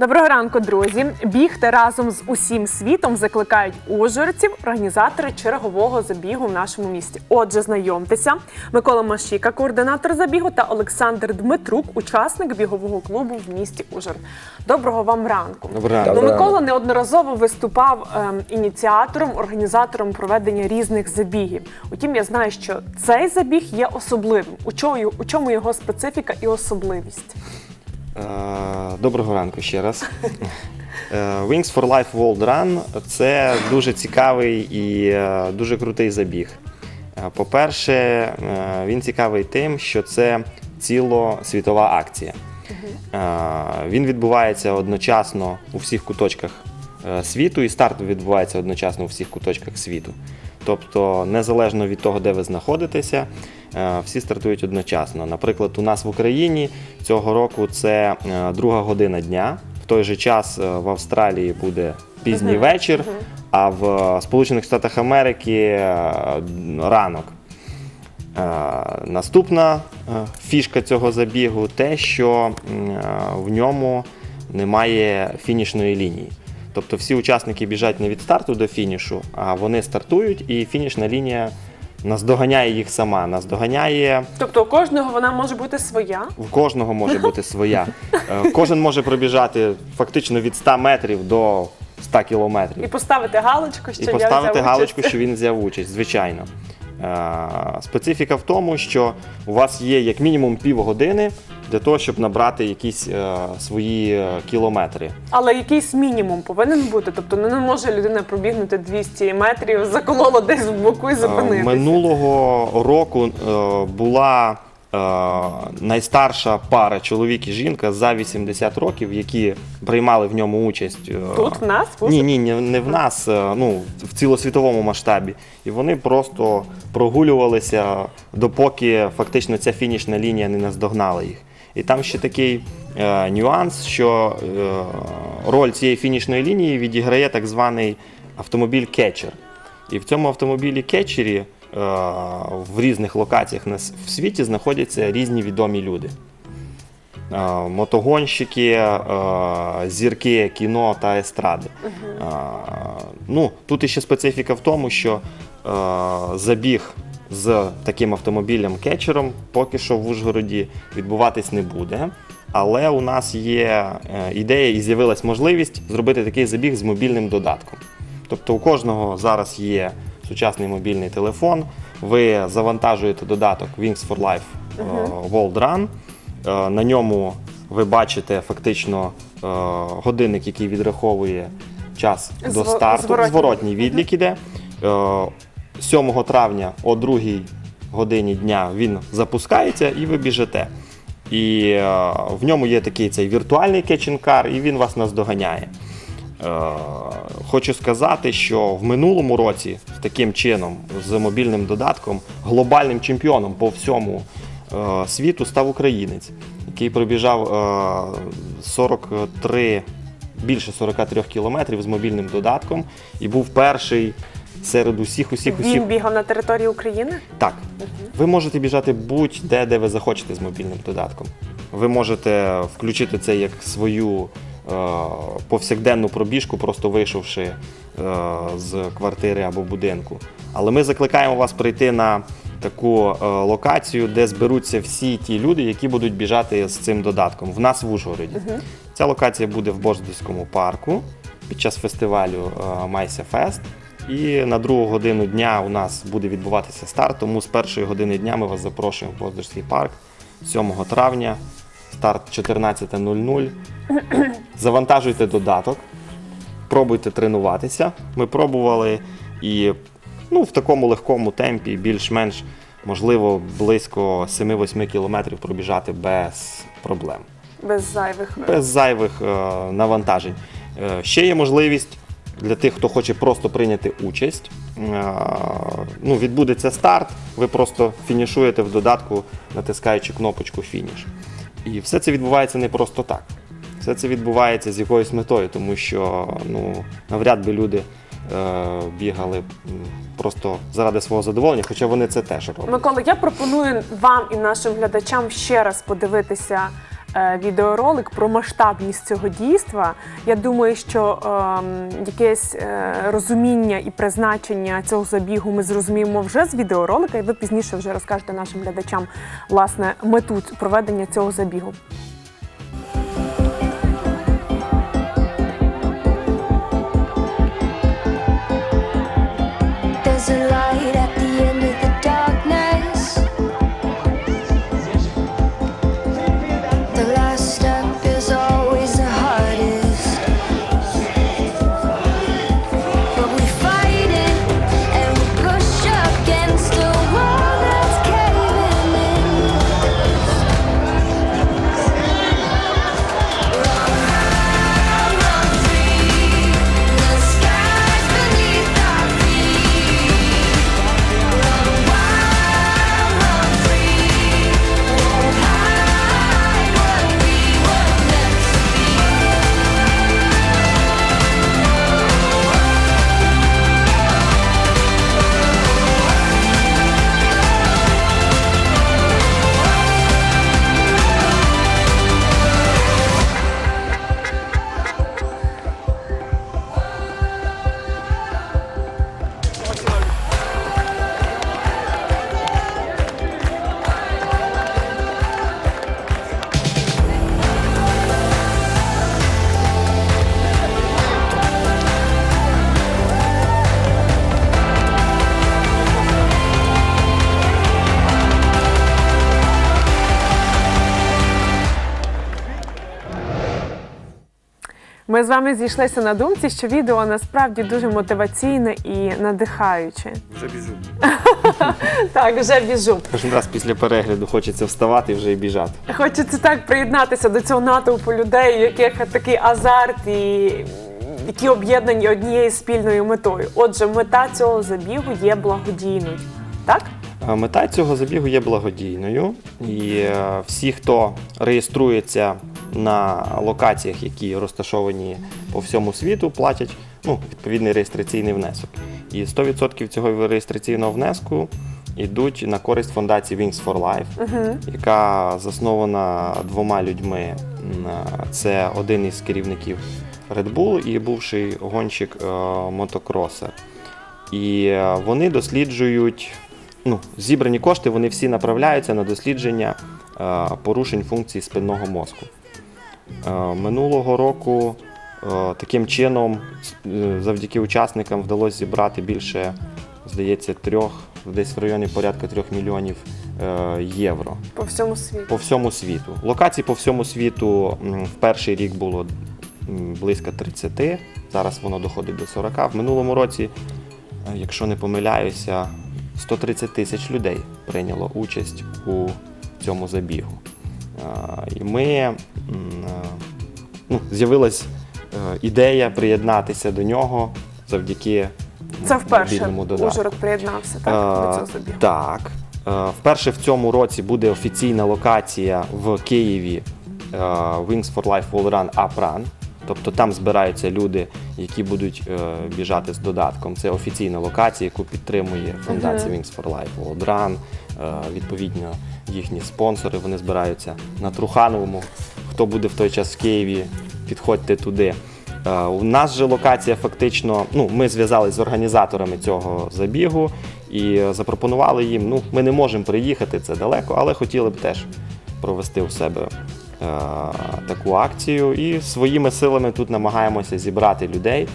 Доброго ранку, друзі! Бігти разом з усім світом закликають ужгородців, організатори чергового забігу в нашому місті. Отже, знайомтеся, Микола Машіка, координатор забігу, та Олександр Дмитрук, учасник бігового клубу в місті Ужгород. Доброго вам ранку. Доброго ранку. Ну, Микола неодноразово виступав ем, ініціатором, організатором проведення різних забігів. Утім, я знаю, що цей забіг є особливим. У чому, у чому його специфіка і особливість? Е, Доброго ранку ще раз. Е, Wings for Life World Run це дуже цікавий і е, дуже крутий забіг. По-перше, він цікавий тим, що це цілосвітова акція. Він відбувається одночасно у всіх куточках світу, і старт відбувається одночасно у всіх куточках світу. Тобто, незалежно від того, де ви знаходитеся, е, всі стартують одночасно. Наприклад, у нас в Україні цього року це е, друга година дня. В той же час е, в Австралії буде пізній вечір, а в Сполучених Штатах Америки ранок. Наступна фішка цього забігу те, що в ньому немає фінішної лінії. Тобто всі учасники біжать не від старту до фінішу, а вони стартують, і фінішна лінія наздоганяє їх сама. Наздоганяє Тобто у кожного вона може бути своя. в кожного може бути своя. Е, Кожен може пробіжати фактично від 100 метрів до 100 кілометрів І поставити галочку, що і я поставити взяв галочку, участь. що він взяв участь, звичайно. Е, Специфіка в тому, що у вас є як мінімум півгодини для того, щоб набрати якісь е, свої е, кілометри. Але якийсь мінімум повинен бути. Тобто не може людина пробігнути 200 метрів, заколола десь в боку і Е, зупинитися. Минулого року е, була найстарша пара чоловік і жінка за 80 років, які приймали в ньому участь. е, Тут в нас Ні, ні, не в нас, е, ну в цілосвітовому масштабі. І вони просто прогулювалися, допоки фактично ця фінішна лінія не наздогнала їх. І там ще такий е, нюанс, що е, роль цієї фінішної лінії відіграє так званий автомобіль кетчер. І в цьому автомобілі кетчері е, в різних локаціях в світі знаходяться різні відомі люди. Е, мотогонщики, е, зірки кіно та естради. Е, Ну, тут іще специфіка в тому, що е, забіг з таким автомобілем кетчером поки що в Ужгороді відбуватись не буде. Але у нас є е, ідея і з'явилась можливість зробити такий забіг з мобільним додатком. Тобто у кожного зараз є сучасний мобільний телефон. Ви завантажуєте додаток Wings for Life е, World Run. Е, На ньому ви бачите фактично е, годинник, який відраховує час до старту. зворотній. Зворотній відлік іде. Е, 7 травня о 2 годині дня він запускається і ви біжите. І в ньому є такий цей віртуальний кетчінг-кар, і він вас наздоганяє. Е, Хочу сказати, що в минулому році таким чином, з мобільним додатком, глобальним чемпіоном по всьому е, світу став українець, який пробіжав е, 43, більше 43 кілометрів з мобільним додатком і був перший серед усіх, усіх, усіх Він бігав на території України. так, ви можете біжати будь-де, де ви захочете з мобільним додатком. Ви можете включити це як свою е, повсякденну пробіжку, просто вийшовши е, з квартири або будинку. Але ми закликаємо вас прийти на таку е, локацію, де зберуться всі ті люди, які будуть біжати з цим додатком. В нас в Ужгороді. Ця локація буде в Бождівському парку під час фестивалю е, Майся Фест. І на другу годину дня у нас буде відбуватися старт, тому з першої години дня ми вас запрошуємо в Боздорський парк 7 травня, старт 14.00. Завантажуйте додаток, пробуйте тренуватися. Ми пробували і ну, в такому легкому темпі, більш-менш, можливо, близько 7-8 кілометрів пробіжати без проблем Без зайвих без зайвих е, навантажень. Е, ще є можливість для тих, хто хоче просто прийняти участь. Е, ну, відбудеться старт, ви просто фінішуєте в додатку, натискаючи кнопочку фініш. І все це відбувається не просто так. Все це відбувається з якоюсь метою, тому що ну, навряд би люди е, бігали просто заради свого задоволення, хоча вони це теж роблять. Микола, я пропоную вам і нашим глядачам ще раз подивитися відеоролик про масштабність цього дійства. Я думаю, що ем, якесь е, розуміння і призначення цього забігу ми зрозуміємо вже з відеоролика, і ви пізніше вже розкажете нашим глядачам власне мету проведення цього забігу. There's a light Ми з вами зійшлися на думці, що відео насправді дуже мотиваційне і надихаюче. Вже біжу. Так, вже біжу. Кожен раз після перегляду хочеться вставати і вже і біжати. Хочеться так приєднатися до цього натовпу людей, у яких такий азарт і які об'єднані однією спільною метою. Отже, мета цього забігу є благодійною. Так? Мета цього забігу є благодійною, і е, всі, хто реєструється на локаціях, які розташовані по всьому світу, платять ну, відповідний реєстраційний внесок. І 100% цього реєстраційного внеску йдуть на користь фондації Wings for Life, яка заснована двома людьми. Це один із керівників Red Bull і бувший гонщик е, мотокросер. І е, вони досліджують ну, зібрані кошти, вони всі направляються на дослідження е, порушень функцій спинного мозку. Е, минулого року е, таким чином, е, завдяки учасникам, вдалося зібрати більше, здається, трьох, десь в районі порядка трьох мільйонів євро По всьому світу. по всьому світу. Локацій по всьому світу в перший рік було близько 30, зараз воно доходить до 40. В минулому році, якщо не помиляюся, 130 тисяч людей прийняло участь у цьому забігу. І ми ну, з'явилась е, ідея приєднатися до нього завдяки Це вперше мобільному додатку. Ужгород приєднався так, до Е, цього забігу. Так. Е, Вперше в цьому році буде офіційна локація в Києві е, Wings for Life Wall Run Up Run. Тобто там збираються люди, які будуть е, біжати з додатком. Це офіційна локація, яку підтримує фундація Wings for Life World Run. Е, Відповідно, їхні спонсори вони збираються на Трухановому. Хто буде в той час в Києві, підходьте туди. Е, У нас же локація фактично, ну, ми зв'язалися з організаторами цього забігу і запропонували їм, ну, ми не можемо приїхати, це далеко, але хотіли б теж провести у себе е, таку акцію. І своїми силами тут намагаємося зібрати людей.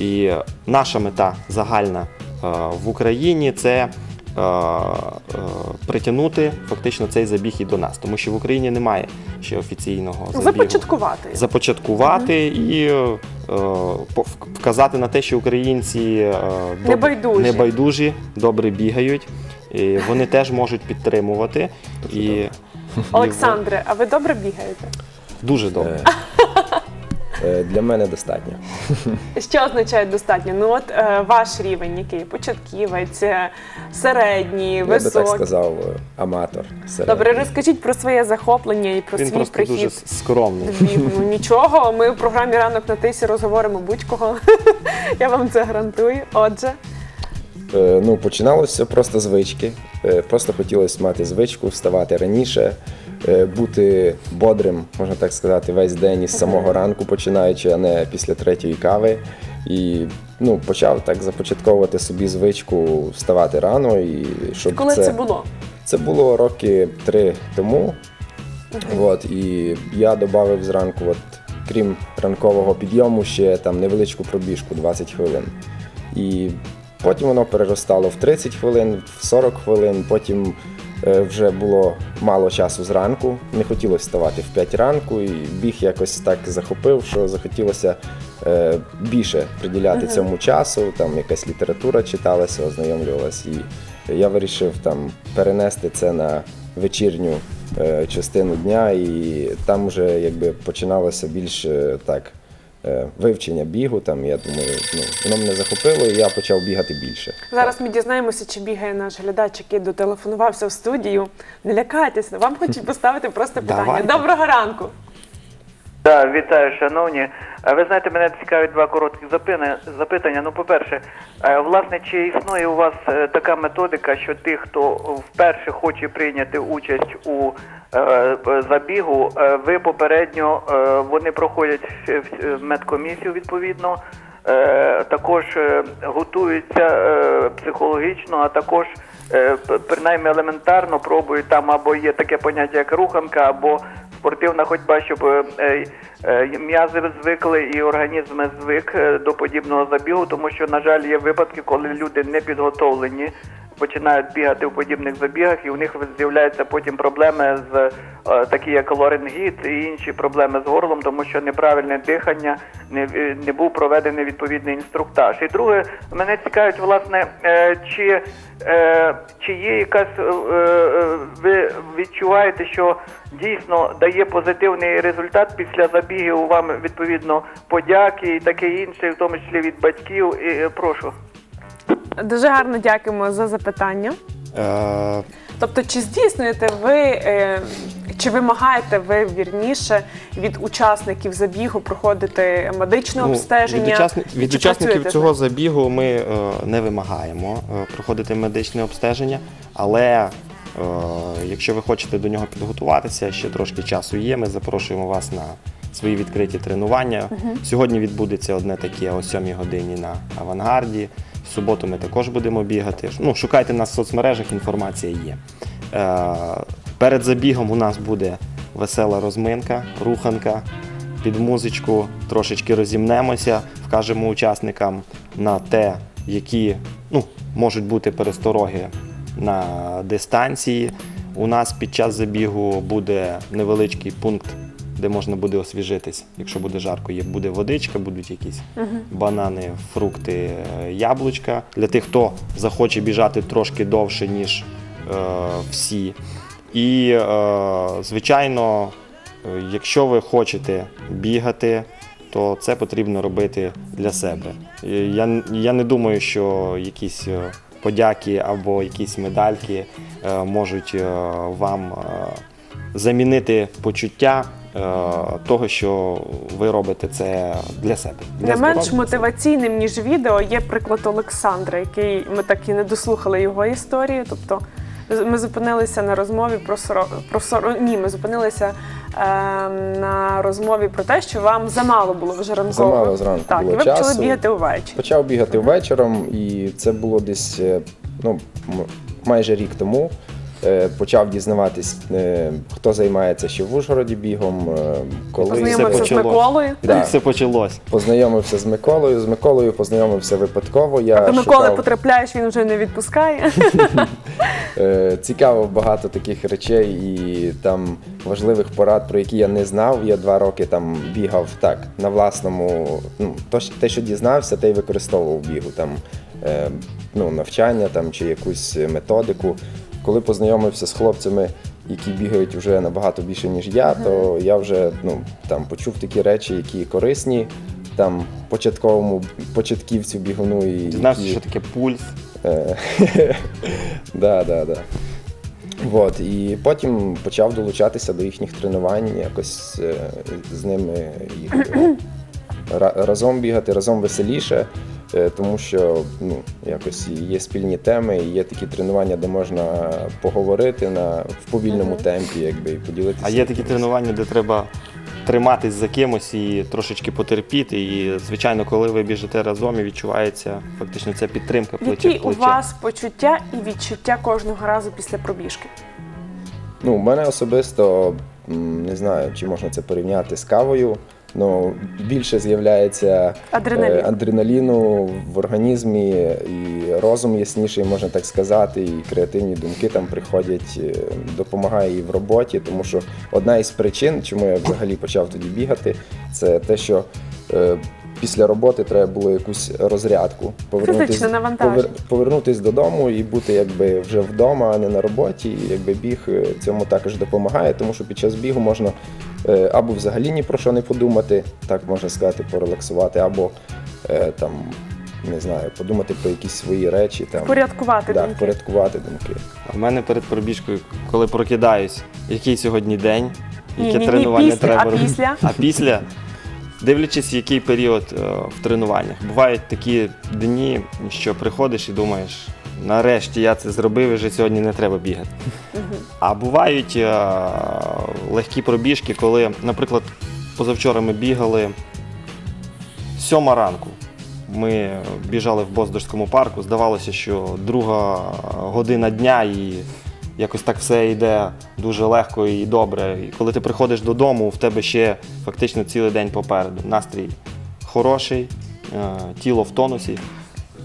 І наша мета загальна е, в Україні це притягнути фактично цей забіг і до нас, тому що в Україні немає ще офіційного забігу Започаткувати. започаткувати і е, вказати на те, що українці е, доб- Небайдужі. небайдужі, добре бігають. І вони теж можуть підтримувати. І Олександре, а ви добре бігаєте? дуже добре. Е, Для мене достатньо. Що означає достатньо? Ну от е, ваш рівень, який початківець, е, середній, Я би так сказав, е, аматор. середній. Добре, розкажіть про своє захоплення і про Він свій просто прихід. дуже скромний. до. Ну нічого, ми в програмі ранок на тисі розговоримо будь-кого. Я вам це гарантую. Отже, Е, Ну, починалося просто звички. Е, Просто хотілося мати звичку, вставати раніше, бути бодрим, можна так сказати, весь день із самого ранку починаючи, а не після третьої кави. І ну, почав так започатковувати собі звичку вставати рано. І щоб Коли це було? це було роки три тому. От, і я додав зранку, от, крім ранкового підйому, ще там невеличку пробіжку 20 хвилин. І потім воно переростало в 30 хвилин, в 40 хвилин, потім е, вже було мало часу зранку, не хотілося вставати в 5 ранку, і біг якось так захопив, що захотілося е, більше приділяти цьому часу. Там якась література читалася, ознайомлювалася. І я вирішив там перенести це на вечірню е, частину дня, і там вже якби починалося більш е, так. Е, Вивчення бігу, там я думаю, ну воно мене захопило, і я почав бігати більше. Зараз ми дізнаємося, чи бігає наш глядач, який дотелефонувався в студію. Не лякайтеся, вам хочуть поставити просто питання. Давайте. Доброго ранку. Так, вітаю, шановні. Ви знаєте, мене цікавить два коротких запитання. Ну, по-перше, власне, чи існує у вас е, така методика, що тих, хто вперше хоче прийняти участь у забігу, е, ви попередньо е, вони проходять медкомісію відповідно, е, також е, готуються е, психологічно, а також е, принаймні елементарно пробують там або є таке поняття як руханка, або спортивна ходьба, щоб е, е, е, м'язи звикли і організм звик е, до подібного забігу, тому що, на жаль, є випадки, коли люди не підготовлені. Починають бігати в подібних забігах, і у них з'являються потім проблеми з е, такі як ларингіт і інші проблеми з горлом, тому що неправильне дихання не, е, не був проведений відповідний інструктаж. І друге, мене цікавить, власне, е, чи, чи є якась ви відчуваєте, що дійсно дає позитивний результат після забігів вам відповідно подяки і таке інше, в тому числі від батьків. І, прошу. Дуже гарно дякуємо за запитання. Е, Тобто, чи здійснюєте ви, е, чи вимагаєте ви вірніше від учасників забігу проходити медичне Ну, обстеження? Від, учасни- від чи учасників працюєте цього забігу ми е, не вимагаємо е, проходити медичне обстеження, але е, якщо ви хочете до нього підготуватися, ще трошки часу є. Ми запрошуємо вас на свої відкриті тренування. Сьогодні відбудеться одне таке о 7 годині на авангарді. Суботу ми також будемо бігати. Ну, шукайте нас в соцмережах, інформація є. Е, перед забігом у нас буде весела розминка, руханка під музичку, трошечки розімнемося, вкажемо учасникам на те, які ну, можуть бути перестороги на дистанції. У нас під час забігу буде невеличкий пункт, де можна буде освіжитись. Якщо буде жарко, є буде водичка, будуть якісь банани, фрукти, е, яблучка. Для тих, хто захоче біжати трошки довше, ніж е, всі. І, е, звичайно, Е, Якщо ви хочете бігати, то це потрібно робити для себе. Я, я не думаю, що якісь е, подяки або якісь медальки е, можуть е, вам е, замінити почуття того, що ви робите це для себе. Для Не менш мотиваційним, ніж відео, є приклад Олександра, який ми так і не дослухали його історію. Тобто ми зупинилися на розмові про соро... про соро... Ні, ми зупинилися е, на розмові про те, що вам замало було вже ранково. Замало зранку Так, було і ви почали бігати увечері. Почав бігати вечором, і це було десь е, ну, майже рік тому. Е, Почав дізнаватись, е, хто займається ще в Ужгороді бігом, е, коли Познайомився з. Миколою. Да. Все почалось. познайомився з Миколою. З Миколою познайомився випадково. Я До Миколи шукав, потрапляєш, він вже не відпускає. цікаво багато таких речей і там важливих порад, про які я не знав. Я два роки там бігав так на власному. Ну то те, що дізнався, те й використовував бігу там ну, навчання там чи якусь методику. Коли познайомився з хлопцями, які бігають вже набагато більше ніж я, то я вже ну там почув такі речі, які корисні. Там початковому початківцю бігуну і Дізнався, які... що таке пульс. Е, Да, да, да. Вот, і потім почав долучатися до їхніх тренувань, якось е, з ними їх, разом бігати, разом веселіше. Е, тому що ну, якось є спільні теми, і є такі тренування, де можна поговорити на, в повільному темпі, якби, і поділитися. А є такі тренування, де треба триматись за кимось і трошечки потерпіти. І, звичайно, коли ви біжите разом і відчувається фактично ця підтримка плече Які в у плече. вас почуття і відчуття кожного разу після пробіжки? Ну, у мене особисто м, не знаю, чи можна це порівняти з кавою. Ну, більше з'являється Адреналін. е, адреналіну в організмі, і розум ясніший, можна так сказати, і креативні думки там приходять, е, допомагає і в роботі, тому що одна із причин, чому я взагалі почав тоді бігати, це те, що е, після роботи треба було якусь розрядку. Навантаження. повер- повернутись додому і бути якби вже вдома, а не на роботі. І якби біг цьому також допомагає, тому що під час бігу можна або взагалі ні про що не подумати, так можна сказати, порелаксувати, або е, там. Не знаю, подумати про якісь свої речі, там Порядкувати да, думки. порядкувати думки. У мене перед пробіжкою, коли прокидаюсь, який сьогодні день, яке ні, ні, тренування після, треба а робити. після? А після, дивлячись, який період е, в тренуваннях. Бувають такі дні, що приходиш і думаєш, нарешті я це зробив, і вже сьогодні не треба бігати. А бувають е, легкі пробіжки, коли, наприклад, позавчора ми бігали сьома ранку. Ми біжали в Боздорському парку. Здавалося, що друга година дня і якось так все йде дуже легко і добре. І коли ти приходиш додому, в тебе ще фактично цілий день попереду. Настрій хороший, е, тіло в тонусі.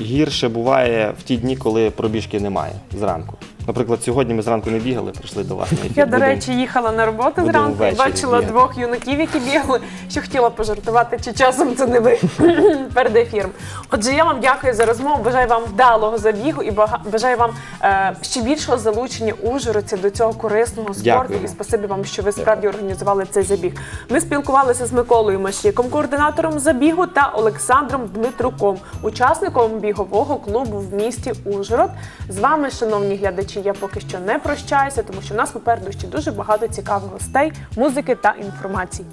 Гірше буває в ті дні, коли пробіжки немає зранку. Наприклад, сьогодні ми зранку не бігали, прийшли до вас на ефір. Я, до Будемо- речі, їхала на роботу будемо зранку і ввечері бачила бігати. двох юнаків, які бігали, що хотіла пожартувати, чи часом це не ви перед ефіром. Отже, я вам дякую за розмову. Бажаю вам вдалого забігу і бага- бажаю вам е, ще більшого залучення ужгородців до цього корисного спорту. Дякуємо. І спасибі вам, що ви справді організували цей забіг. Ми спілкувалися з Миколою Машіком, координатором забігу, та Олександром Дмитруком, учасником бігового клубу в місті Ужгород. З вами, шановні глядачі, я поки що не прощаюся, тому що в нас попереду ще дуже багато цікавих гостей, музики та інформації.